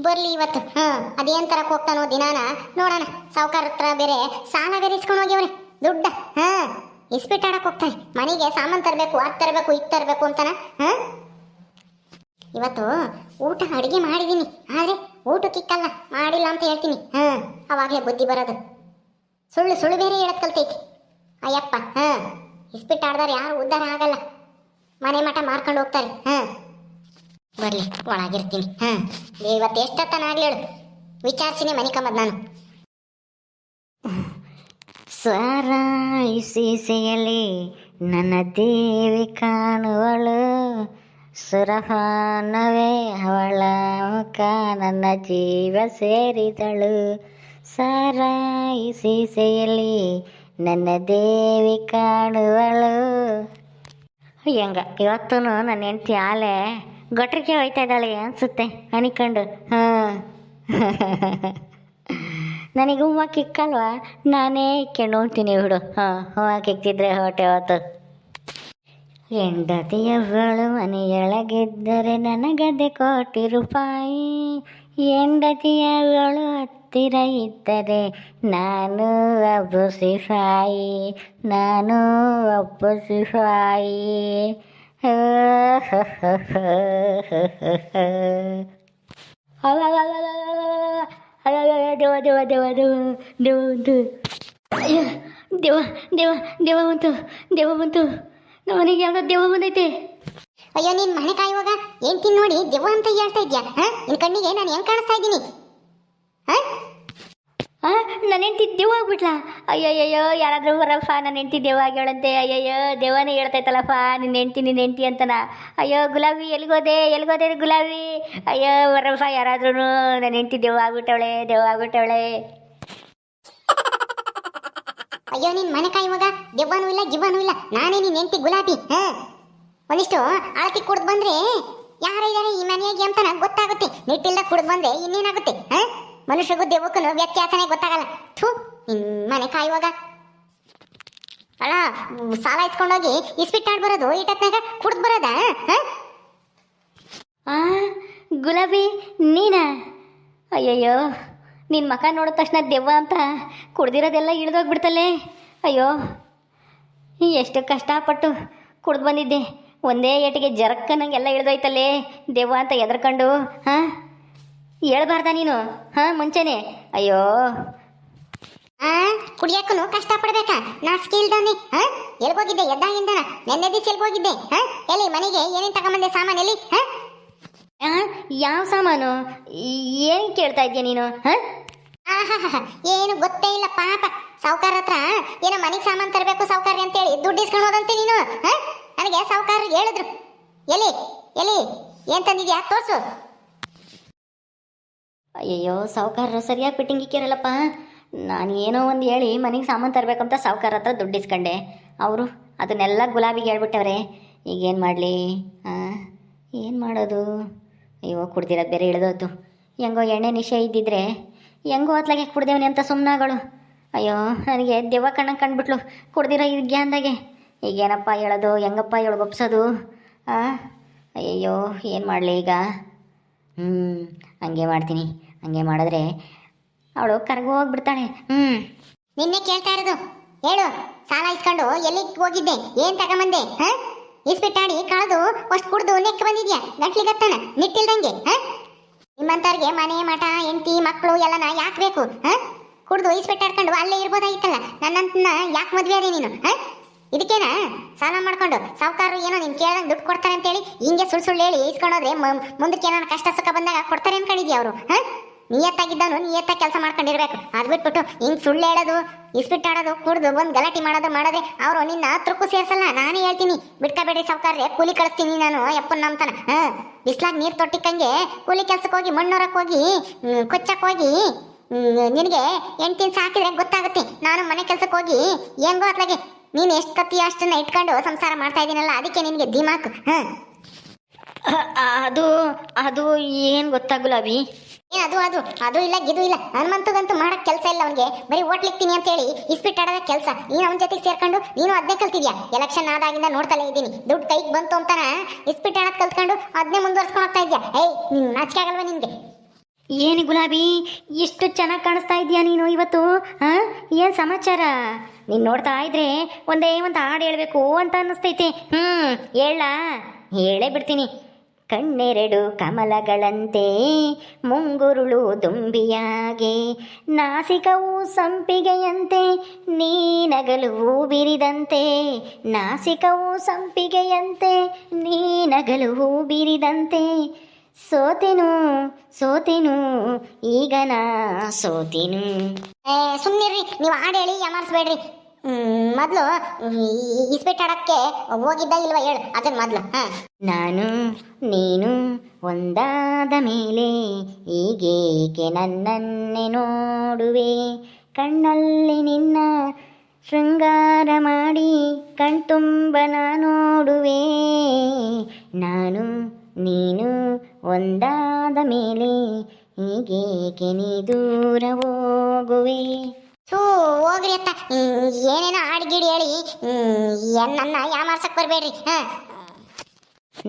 ಬರ್ಲಿ ಇವತ್ತು. ಹಾ ಅದೇನ್ ತರಕ್ ಹೋಗ್ತಾನೋ ದಿನಾನ? ನೋಡೋಣ, ಸಾವುಕಾರ ಹತ್ರ ಬೇರೆ ಸಾಲ ಗರಿಸ್ಕೊಂಡು ಹೋಗ್ಯವ್ರೆ ದುಡ್ಡ, ಹಾ, ಇಸ್ಪಿಟ್ ಆಡಕ್ ಹೋಗ್ತಾನೆ. ಮನೆಗೆ ಸಾಮಾನ್ ತರಬೇಕು ಅದ್ ತರಬೇಕು, ಇದ್ ತರಬೇಕು ಅಂತಾನ, ಹ? ಇವತ್ತು ಊಟ ಅಡಿಗೆ ಮಾಡಿದೀನಿ, ಆದ್ರೆ ಊಟಕ್ಕಿಕ್ಕಲ್ಲ ಮಾಡಿಲ್ಲ ಅಂತ ಹೇಳ್ತೀನಿ, ಹಾ, ಅವಾಗ್ಲೇ ಬುದ್ಧಿ ಬರೋದು. ಸುಳ್ಳು ಸುಳ್ಳು ಬೇರೆ ಹೇಳಕ್ ಕಲ್ತೈತಿ. ಅಯ್ಯಪ್ಪ, ಹಾ, ಇಸ್ಪಿಟ್ ಆಡ್ದಾರ ಯಾರು ಉದ್ಧಾರ ಆಗಲ್ಲ. ಮನೆ ಮಠ ಮಾರ್ಕೊಂಡು ಹೋಗ್ತಾರೆ, ಹಾ. ಬರ್ಲಿ, ಒಳಗಿರ್ತೀನಿ. ಹಾ, ಇವತ್ತು ಎಷ್ಟೊತ್ತನಾಗ್ಲಿ ಹೇಳು. ವಿಚಾರಿಸಿನಿ ಮನೆ ಕಂಬದ್ ನಾನು. ಸೀಸೆಯಲ್ಲಿ ನನ್ನ ದೇವಿ ಕಾಣುವಳು. ಸುರಹಾನವೇ, ಅವಳ ಮುಖ ನನ್ನ ಜೀವ ಸೇರಿದಳು. ಸೀಸೆಯಲ್ಲಿ ನನ್ನ ದೇವಿ ಕಾಣುವಳು. ಹೆಂಗ ಇವತ್ತು ನನ್ನ ಹೆಂಡ್ತಿ ಆಲೆ. ಗೊಟ್ರಿಗೆ ಹೋಯ್ತಾ ಇದ್ದಾಳೆ ಅನ್ಸುತ್ತೆ ಅನಿಕೊಂಡು. ಹಾಂ. ನನಗೆ ಹೂವು ಕಿಕ್ಕಲ್ವಾ? ನಾನೇ ಇಕ್ಕೊಂಡು ಹೋಗ್ತೀನಿ ಬಿಡು. ಹಾಂ, ಹೂವು ಕಿಕ್ಕಿದ್ರೆ ಹೊಟ್ಟೆ ಹೊತ್ತು ಹೆಂಡತಿಯಗಳು ಮನೆಯೊಳಗಿದ್ದರೆ ನನಗದೆ ಕೋಟಿ ರೂಪಾಯಿ. ಹೆಂಡತಿಯಗಳು ಹತ್ತಿರ ಇದ್ದರೆ ನಾನು ಒಬ್ಬ ಸಿಫಾಯಿ ನಾನು ಒಬ್ಬ ಸಿಪಾಯಿ. ದೇವ ದೇವ ದೇವ ದೇವ ದೇವ ಬಂತು ಅಯ್ಯ ದೇವ ದೇವ ದೇವ ಬಂತು ದೇವ ಬಂತು ನಮ್ಮ ಮನೆಗೆ ಯಾವುದೋ ದೇವ ಬಂದೈತೆ ಅಯ್ಯೋ ನೀನ್ ಮನೆ ಕಾಯುವಾಗ ಏನ್ ತಿನ್ ನೋಡಿ? ದೆವ್ವ ಅಂತ ಹೇಳ್ತಾ ಇದ್ಯಾ? ನಿನ್ ಕಣ್ಣಿಗೆ ನಾನು ಹೆಂಗ್ ಕಾಣಿಸ್ತಾ ಇದ್ದೀನಿ? ನನ್ನ ಹೆಂಡತಿ ದೇವ ಆಗ್ಬಿಟ್ಲಾ? ಅಯ್ಯಯ್ಯೋ ಯಾರಾದರೂ ಬರಪ್ಪ ನನ್ನ ಹೆಂಡತಿ ದೇವ ಆಗ್ಯಾಳಂತೆ. ಅಯ್ಯಯ್ಯೋ ದೇವನೇ ಹೇಳ್ತೈತಲ್ಲಪ್ಪ ನಿನ್ನ ಹೆಂಡ್ತಿ ನಿನ್ನ ಹೆಂಡ್ತಿ ಅಂತನ. ಅಯ್ಯೋ, ಗುಲಾಬಿ, ಎಲ್ಗೋದೆ ಎಲ್ಗೋದೆ ಗುಲಾಬಿ? ಅಯ್ಯೋ, ಬರಪ್ಪ ಯಾರಾದ್ರೂ ನನ್ನ ಹೆಂಡತಿ ದೇವ ಆಗ್ಬಿಟ್ಟವಳೆ ದೇವ ಆಗ್ಬಿಟ್ಟವಳೆ. ಅಯ್ಯೋ, ನಿನ್ ಮನೆ ಮಗ, ದೆವ್ವನೂ ಇಲ್ಲ, ಗಿವ್ವನೂ ಇಲ್ಲ. ನಾನೇ ನಿನ್ನ ಹೆಂಡತಿ ಗುಲಾಬಿ, ಹಾ? ಒಂದಿಷ್ಟು ಆಳತಿ ಕುಡ್ದು ಬಂದ್ರೆ ಯಾರಿದ್ದಾರೆ ಈ ಮನೆಯಾಗಿ ಅಂತ ನಂಗೆ ಗೊತ್ತಾಗುತ್ತೆ. ನೆಟ್ಟಿಲ್ಲ ಕುಡ್ದು ಬಂದ್ರೆ ಇನ್ನೇನಾಗುತ್ತೆ, ಹಾ? ಮನುಷ್ಯಗೂ ದೇವಕ್ಕೂ ವ್ಯತ್ಯಾಸನೇ ಗೊತ್ತಾಗಲ್ಲ. ಥೂ ಮನೆ ಕಾಯುವಾಗ. ಅಲ್ಲ ಸಾಲ ಇಸ್ಕೊಂಡೋಗಿ ಇಸ್ಪಿಟ್ಟಾಡ್ ಬರೋದು, ಈಟತ್ನಾಗ ಕುಡ್ದು ಬರೋದ ಗುಲಾಬಿ, ನೀನ? ಅಯ್ಯಯ್ಯೋ ನಿನ್ನ ಮಕ ನೋಡಿದ ತಕ್ಷಣ ದೆವ್ವ ಅಂತ ಕುಡ್ದಿರೋದೆಲ್ಲ ಇಳಿದೋಗ್ಬಿಡ್ತಲ್ಲೇ. ಅಯ್ಯೋ, ಎಷ್ಟು ಕಷ್ಟಪಟ್ಟು ಕುಡ್ದು ಬಂದಿದ್ದೆ. ಒಂದೇ ಏಟಿಗೆ ಜರಕ್ಕನಂಗೆಲ್ಲ ಇಳಿದೋಯ್ತಲ್ಲೇ, ದೆವ್ವ ಅಂತ ಎದ್ರಕಂಡು ಹಾಂ ಹೇಳ್ಬಾರ್ದ ನೀನು? ಹಾ ಮುಂಚೆನೆ. ಅಯ್ಯೋ. ಆ ಕುಡಿಯಕ್ಕೂ ಕಷ್ಟ ಪಡ್ಬೇಕಾ ನಾ ಸ್ಕೀಲ್ದವನಿ ಹಾ? ಎಲ್ಗೋಗಿದ್ದೆ ಎದ್ದಾಗಿಂದನ? ನೆನ್ನೆ ದಿವಸ ಎಲ್ಗೋಗಿದ್ದೆ ಹಾ? ಎಲ್ಲಿ ಮನೆಗೆ ಏನೇನು ತಗೊಂಬಂದೆ ಸಾಮಾನು ಎಲ್ಲಿ ಹಾ ಯಾವ ಸಾಮಾನು? ಏನು ಕೇಳ್ತಾ ಇದ್ಯಾ ನೀನು ಹಾ? ಏನು ಗೊತ್ತೇ ಇಲ್ಲ ಪಾಪ. ಸಾವುಕಾರ ಹತ್ರ ಏನೋ ಮನೆಗೆ ಸಾಮಾನು ತರಬೇಕು ಸಾವ್ಕಾರಿ ಅಂತ ಹೇಳಿ ದುಡ್ಡು ಇಸ್ಕೊಂಡು ಹೋದಂತೆ ನೀನು ಹಾ? ನನಗೆ ಸಾವುಕಾರ ಹೇಳಿದ್ರು. ಎಲ್ಲಿ ಎಲ್ಲಿ? ಏನ್ ತಂದಿದ್ಯಾ? ತೋರ್ಸು. ಅಯ್ಯಯ್ಯೋ, ಸಾವುಕಾರರು ಸರಿಯಾಗಿ ಫಿಟ್ಟಿಂಗ್ ಇಕ್ಕಿರಲ್ಲಪ್ಪ ನಾನು ಏನೋ ಒಂದು ಹೇಳಿ ಮನೆಗೆ ಸಾಮಾನು ತರಬೇಕಂತ ಸಾವುಕಾರ ಹತ್ರ ದುಡ್ಡು ಇಸ್ಕೊಂಡೆ. ಅವರು ಅದನ್ನೆಲ್ಲ ಗುಲಾಬಿಗೆ ಹೇಳ್ಬಿಟ್ಟವ್ರೆ. ಈಗೇನು ಮಾಡಲಿ? ಹಾಂ ಏನು ಮಾಡೋದು? ಅಯ್ಯೋ, ಕುಡ್ದಿರೋದು ಬೇರೆ ಇಳಿದೋತು ಹೆಂಗೋ ಎಣ್ಣೆ ನಿಶೆ ಇದ್ದಿದ್ರೆ ಹೆಂಗೋ ಅತ್ಲಾಗೆ ಕುಡ್ದೇವನಿ ಅಂತ ಸುಮ್ಮನಾಗಳು ಅಯ್ಯೋ, ನನಗೆ ದೆವ್ವ ಕಣ್ಣ ಕಂಡುಬಿಟ್ಲು ಕುಡ್ದಿರೋ ಈ ಗ್ಯಾನ್ದಾಗೆ ಈಗೇನಪ್ಪ ಹೇಳೋದು? ಹೆಂಗಪ್ಪ ಹಾಂ ಅಯ್ಯಯ್ಯೋ, ಏನು ಮಾಡಲಿ ಈಗ? ಹ್ಞೂ ಹಂಗೆ ಮಾಡ್ತೀನಿ. ಹಂಗೆ ಮಾಡಿದ್ರೆ ಅವಳು ಕರ್ಗು ಹೋಗ್ಬಿಡ್ತಾಳೆ. ಹ್ಞೂ ನಿನ್ನೆ ಕೇಳ್ತಾ ಇರೋದು. ಹೇಳು. ಸಾಲ ಇಸ್ಕೊಂಡು ಎಲ್ಲಿ ಹೋಗಿದ್ದೆ? ಏನ್ ತಗೊಂಬಂದೆ? ಹಾ? ಇಸ್ಬಿಟ್ಟಾಡಿ ಕಳೆದು ಅಷ್ಟು ಕುಡ್ದು ನೆಕ್ ಬಂದಿದ್ಯಾ? ಗಂಟ್ಲಿಗತ್ತನ ನಿಟ್ಟಿಲ್ದಂಗೆ, ಹಾ? ಮನೆ, ಮಠ, ಹೆಂಡತಿ ಮಕ್ಕಳು ಎಲ್ಲನ ಯಾಕೆ ಬೇಕು? ಹಾ? ಕುಡ್ದು ಇಸ್ಬಿಟ್ಟಾಡ್ಕೊಂಡು ಅಲ್ಲೇ ಇರ್ಬೋದಾಗಿತ್ತಲ್ಲ ನನ್ನಂತನ ಯಾಕೆ ಮದ್ವೆ ಅದೇ ನೀನು? ಹಾ? ಇದಕ್ಕೇನ? ಸಾಲ ಮಾಡ್ಕೊಂಡು ಸಾವುಕಾರರು ಏನೋ ನಿನ್ ಕೇಳ್ದಂಗೆ ದುಡ್ಡು ಕೊಡ್ತಾರೆ ಅಂತೇಳಿ ಹಿಂಗೆ ಸುಳ್ಳು ಸುಳ್ಳು ಹೇಳಿ ಇಸ್ಕೊಂಡೋದ್ರೆ ಮುಂದಕ್ಕೆ ಏನಾರ ಕಷ್ಟ ಸುಖ ಬಂದಾಗ ಕೊಡ್ತಾರೆ ಅನ್ಕೊಂಡಿದ್ಯಾ ಅವರು, ಹಾ? ನಿಯತ್ತಾಗಿದ್ದವನು ನಿಯತ್ತಾಗಿ ಕೆಲಸ ಮಾಡ್ಕೊಂಡಿರ್ಬೇಕು. ಅದ್ ಬಿಟ್ಬಿಟ್ಟು ಹಿಂಗ್ ಸುಳ್ಳು ಹೇಳೋದು, ಇಸ್ಬಿಟ್ಟಾಡೋದು, ಕುಡ್ದು, ಬಂದು ಗಲಾಟೆ ಮಾಡೋದು ಮಾಡೋದೆ ಅವರು ನಿನ್ನ ಹತ್ರಕ್ಕೂ ಸೇರ್ಸಲ್ಲ, ನಾನೇ ಹೇಳ್ತೀನಿ. ಬಿಟ್ಕೋಬೇಡಿ ಸಾವುಕಾರ್ರೆ, ಕೂಲಿ ಕಳಿಸ್ತೀನಿ ನಾನು ಯಪ್ಪನ ನಂಬ್ತಾನ, ಹಾ? ಬಿಸ್ಲಾಗ ನೀರ್ ತೊಟ್ಟಿಕ್ಕಂಗೆ ಕೂಲಿ ಕೆಲ್ಸಕ್ಕೆ ಹೋಗಿ, ಮಣ್ಣೂರಕ್ಕೆ ಹೋಗಿ ಕೊಚ್ಚಕ್ಕೆ ಕೊಚ್ಚಕ್ ಹೋಗಿ ನಿನಗೆ ನಿನಗೆ ದಿನ ಸಾಕಿದ್ರೆ ಗೊತ್ತಾಗುತ್ತೆ. ನಾನು ಮನೆ ಕೆಲ್ಸಕ್ಕೆ ಹೋಗಿ ಹೆಂಗೋ ಅತ್ಲಾಗೆ ನೀನು ಎಷ್ಟು ಕತ್ತಿ ಅಷ್ಟನ್ನ ಇಟ್ಕೊಂಡು ಸಂಸಾರ ಮಾಡ್ತಾ ಇದೀನಲ್ಲ ಅದಕ್ಕೆ ನಿನಗೆ ದಿಮಾಕ್ ಹಾಂ? ಅದು ಅದು ಏನು ಗೊತ್ತಾಗಲ್ಲ ಅಭಿ. ಏನ್ ಅದು ಅದು ಅದು ಇಲ್ಲ ಗಿದು ಇಲ್ಲ. ಹನುಮಂತಗಂತೂ ಮಾಡಕ್ ಕೆಲಸ ಇಲ್ಲ ಅವನಿಗೆ. ಬರೀ ಓಟ್ಲಿಕ್ತೀನಿ ಅಂತ ಹೇಳಿ ಇಸ್ಪಿಟ್ಟಾಡದ ಕೆಲಸ. ನೀನು ಅವನ ಜೊತೆಗೆ ಸೇರ್ಕೊಂಡು ನೀನು ಅದನ್ನೇ ಕಲ್ತಿದ್ಯಾ? ಎಲೆಕ್ಷನ್ ಆದಾಗಿಂದ ನೋಡ್ತಲೇ ಇದ್ದೀನಿ. ದುಡ್ಡು ಕೈಗೆ ಬಂತು ಅಂತಾನ ಇಸ್ಪಿಟ್ಟಾಡೋದ್ ಕಲ್ತ್ಕೊಂಡು ಅದನ್ನೇ ಮುಂದುವರ್ಸ್ಕೊಂಡು ಹೋಗ್ತಾ ಇದ್ಯಾ? ಏಯ್ ನಿನ್ ನಾಚಿಕೆ ಆಗಲ್ವಾ ನಿನ್ಗೆ? ಏನು ಗುಲಾಬಿ? ಎಷ್ಟು ಚೆನ್ನಾಗಿ ಕಾಣಿಸ್ತಾ ಇದೆಯಾ ನೀನು ಇವತ್ತು? ಹಾಂ ಏನು ಸಮಾಚಾರ? ನೀನು ನೋಡ್ತಾ ಇದ್ರೆ ಒಂದೇ ಒಂದು ಹಾಡು ಹೇಳಬೇಕು ಅಂತ ಅನ್ನಿಸ್ತೈತೆ. ಹ್ಞೂ ಹೇಳ. ಹೇಳೇ ಬಿಡ್ತೀನಿ. ಕಣ್ಣೆರಡು ಕಮಲಗಳಂತೆ ಮುಂಗುರುಳು ದುಂಬಿಯಾಗೆ, ನಾಸಿಕವು ಸಂಪಿಗೆಯಂತೆ, ನೀನಗಲು ಬಿರಿದಂತೆ ನಾಸಿಕವು ಸಂಪಿಗೆಯಂತೆ, ನೀನಗಲು ಬಿರಿದಂತೆ ಸೋತೆನು ಸೋತೆನು ಈಗ ನಾ ಸೋತೆನು. ಏ ಸುಮ್ಮನಿರ್ರಿ ನೀವು ಹಾಡು ಹೇಳಿ ಯಮಾರಿಸ್ಬೇಡ್ರಿ ಮೊದಲು ಇಸ್ಪೆಟ್ ಆಡಕ್ಕೆ ಹೋಗಿದ್ದ ಇಲ್ವ ಹೇಳು ಅದನ್ನ ಮೊದಲು ಹಾಂ. ನಾನು ನೀನು ಒಂದಾದ ಮೇಲೆ ಈಗೇಕೆ ನನ್ನನ್ನೇ ನೋಡುವೆ? ಕಣ್ಣಲ್ಲಿ ನಿನ್ನ ಶೃಂಗಾರ ಮಾಡಿ ಕಣ್ತುಂಬ ನೋಡುವೆ? ನಾನು ನೀನು ಒಂದಾದ ಮೇಲೆ ಹೀಗೇಕೆ ನೀ ದೂರ ಹೋಗುವೆ? ಥೂ ಹೋಗ್ರಿ ಅತ್ತ. ಏನೇನೋ ಹಾಡ್ಗಿಡಿ ಹೇಳಿ. ನನ್ನ ಯಾಮಾರ್ಸಕ್ ಬರ್ಬೇಡ್ರಿ. ಹಾಂ.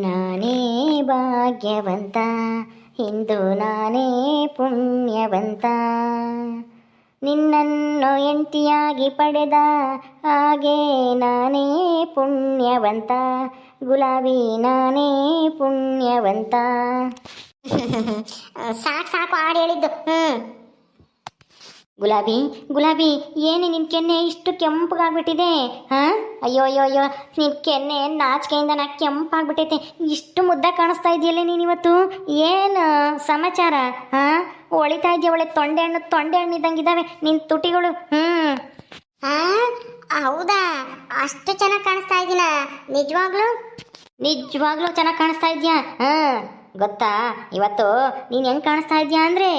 ನಾನೇ ಭಾಗ್ಯವಂತ ಇಂದು ನಾನೇ ಪುಣ್ಯವಂತ. ನಿನ್ನನ್ನು ಎಂಟಿಯಾಗಿ ಪಡೆದ ಹಾಗೆ ನಾನೇ ಪುಣ್ಯವಂತ. ಗುಲಾಬಿ ನಾನೇ ಪುಣ್ಯವಂತ. ಸಾಕು ಸಾಕು ಹಾಡು ಹೇಳಿದ್ದು. ಹ್ಞೂ ಗುಲಾಬಿ ಗುಲಾಬಿ ಏನೇ ನಿನ್ನ ಕೆನ್ನೆ ಇಷ್ಟು ಕೆಂಪಗಾಗ್ಬಿಟ್ಟಿದೆ? ಹಾಂ? ಅಯ್ಯೋ ಅಯ್ಯೋ ಅಯ್ಯೋ ನಿನ್ನ ಕೆನ್ನೆ ನಾಚಿಕೆಯಿಂದ ನಾ ಕೆಂಪಾಗ್ಬಿಟ್ಟೈತೆ. ಇಷ್ಟು ಮುದ್ದ ಕಾಣಿಸ್ತಾ ಇದೆಯಲ್ಲ ನೀನು ಇವತ್ತು? ಏನು ಸಮಾಚಾರ? ಹಾಂ? ಒಳಿತಾ ಇದೆಯಾ ಒಳ್ಳೆ ತೊಂಡೆ ಹಣ್ಣು ತೊಂಡೆ ಹಣ್ಣು ಇದ್ದಂಗಿದ್ದಾವೆ ನಿನ್ನ ತುಟಿಗಳು. ಹ್ಞೂ ಆ? ಹೌದಾ? ಅಷ್ಟು ಚೆನ್ನಾಗಿ ಕಾಣಿಸ್ತಾ ಇದ್ದೀನ ನಿಜವಾಗ್ಲೂ? ನಿಜವಾಗ್ಲೂ ಚೆನ್ನಾಗಿ ಕಾಣಿಸ್ತಾ ಇದೆಯಾ? ಹಾಂ, ಗೊತ್ತಾ? ಇವತ್ತು ನೀನು ಹೆಂಗೆ ಕಾಣಿಸ್ತಾ ಇದೆಯಾ ಅಂದರೆ,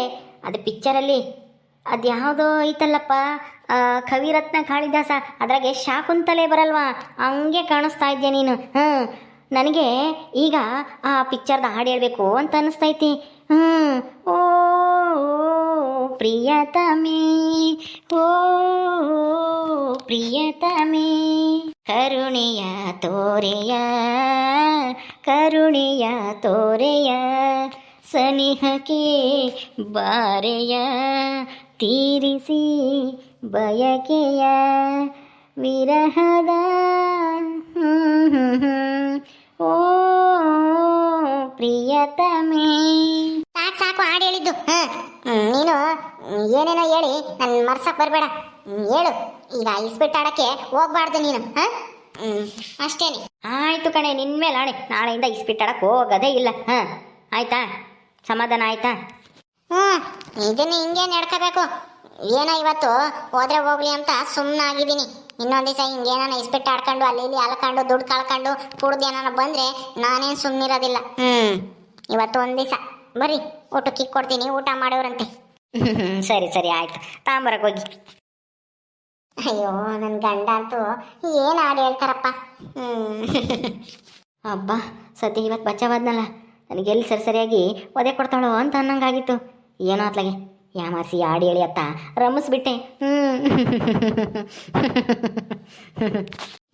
ಅದು ಪಿಕ್ಚರಲ್ಲಿ ಅದು ಯಾವುದೋ ಐತಲ್ಲಪ್ಪ? ಕವಿರತ್ನ ಕಾಳಿದಾಸ. ಅದ್ರಾಗೆ ಶಾಕುಂತಲೆ ಬರಲ್ವಾ? ಹಂಗೆ ಕಾಣಿಸ್ತಾ ಇದೆಯಾ ನೀನು? ಹಾಂ, ನನಗೆ ಈಗ ಆ ಪಿಕ್ಚರ್ದ ಹಾಡು ಹೇಳಬೇಕು ಅಂತ ಅನ್ನಿಸ್ತೈತಿ ಹ್ಞೂ ಓ ಪ್ರಿಯತಮೇ ಓ ಪ್ರಿಯತಮೇ ಕರುಣೆಯ ತೋರೆಯ ಕರುಣೆಯ ತೋರೆಯ ಸನಿಹಕ್ಕೆ ಬಾರೆಯ ತೀರಿಸಿ ಬಯಕೆಯ ವಿರಹದ. ಓ ಪ್ರಿಯತಮೇ ಸಾಕು ಸಾಕು ಹಾಡು ಹೇಳಿದ್ದು. ಹಾಂ ನೀನು ಏನೇನೋ ಹೇಳಿ ನನ್ನ ಮರ್ಸಕ್ ಬರಬೇಡ. ಹೇಳು. ಈಗ ಇಸ್ಬಿಟ್ಟು ಆಡಕ್ಕೆ ಹೋಗ್ಬಾರ್ದು ನೀನು ಹಾಂ? ಅಷ್ಟೇನೆ ಆಯ್ತು ಕಣೆ ನಿನ್ಮೇಲೆ ಆಣೆ. ನಾಳೆಯಿಂದ ಇಸ್ಪಿಟ್ಟಾಡಕ್ಕೆ ಹೋಗೋದೇ ಇಲ್ಲ ಹಾಂ? ಆಯ್ತಾ? ಸಮಾಧಾನ ಆಯ್ತಾ? ಹ್ಞೂ ಇದನ್ನ ಹಿಂಗೆ ನಡ್ಕೋಬೇಕು. ಏನೋ ಇವತ್ತು ಹೋದ್ರೆ ಹೋಗ್ಲಿ ಅಂತ ಸುಮ್ಮನಾಗಿದ್ದೀನಿ ಇನ್ನೊಂದು ದಿವಸ ಹಿಂಗೇನಾನ ಇಸ್ಬಿಟ್ಟು ಆಡ್ಕೊಂಡು ಅಲ್ಲಿ ಇಲ್ಲಿ ಅಲ್ಕೊಂಡು ದುಡ್ಡು ಕಳ್ಕೊಂಡು ಕುಡ್ದು ಏನಾನ ಬಂದರೆ ನಾನೇನು ಸುಮ್ಮನಿರೋದಿಲ್ಲ ಹ್ಞೂ ಇವತ್ತು ಒಂದು ದಿವಸ. ಬರ್ರಿ, ಊಟಕ್ಕೆ ಕಿಕ್ ಕೊಡ್ತೀನಿ, ಊಟ ಮಾಡೋರಂತೆ. ಸರಿ ಸರಿ, ಆಯ್ತು. ತಾಂಬರಕ್ಕೆ ಹೋಗಿ. ಅಯ್ಯೋ ನನ್ನ ಗಂಡ ಅಂತೂ ಏನು ಹಾಡು ಹೇಳ್ತಾರಪ್ಪ. ಅಬ್ಬ ಸದ್ಯ ಇವತ್ತು ಬಚ್ಚವಾದ್ನಲ್ಲ. ನನಗೆ ಎಲ್ಲಿ ಸರಿ ಸರಿಯಾಗಿ ಒದೆ ಕೊಡ್ತಾಳೋ ಅಂತ ಅನ್ನಂಗಾಗಿತ್ತು. ಏನೋ ಅತ್ಲಾಗೆ ಯಾಮಾಸಿ ಆಡಿ ಹೇಳಿ ಅತ್ತ. ರಮಿಸ್ಬಿಟ್ಟೆ. ಹ್ಞೂ